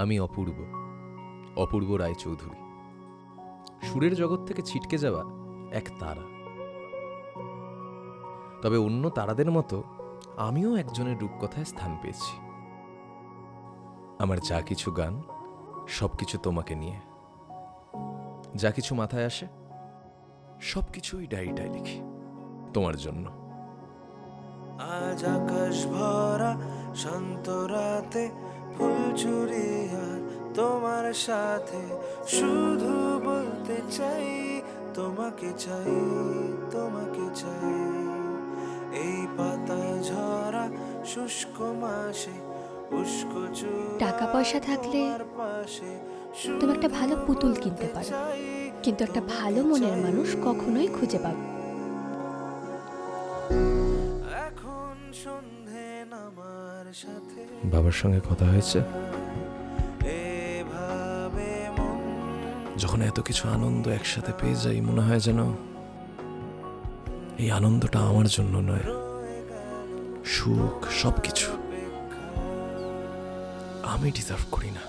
আমি অপূর্ব অপূর্ব রায়চৌধুরী। সুরের জগৎ থেকে ছিটকে যাওয়া এক তারা। তবে অন্য তারাদের মতো আমিও একজনের রূপকথায় স্থান পেয়েছি। আমার যা কিছু গান, সব কিছু তোমাকে নিয়ে। যা কিছু মাথায় আসে, সব কিছুই ডায়েরিটায় লিখি, তোমার জন্য। আজ আকাশ ভরা শান্ত রাতে চুরি আর তোমার সাথে শুধু বলতে চাই তোমাকে চাই তোমাকে চাই। এই পাতা ঝরা শুষ্ক মাসে টাকা পয়সা থাকলে তুমি একটা ভালো পুতুল কিনতে পারো। কিন্তু একটা ভালো মনের মানুষ কখনোই খুঁজে পাবে এখন সন্ধে সাথে বাবার সঙ্গে কথা হয়েছে। যখন এত কিছু আনন্দ একসাথে পেয়ে যাই, মনে হয় যেন এই আনন্দটা আমার জন্য নয়। সুখ, সবকিছু। আমি ডিজার্ভ করি না।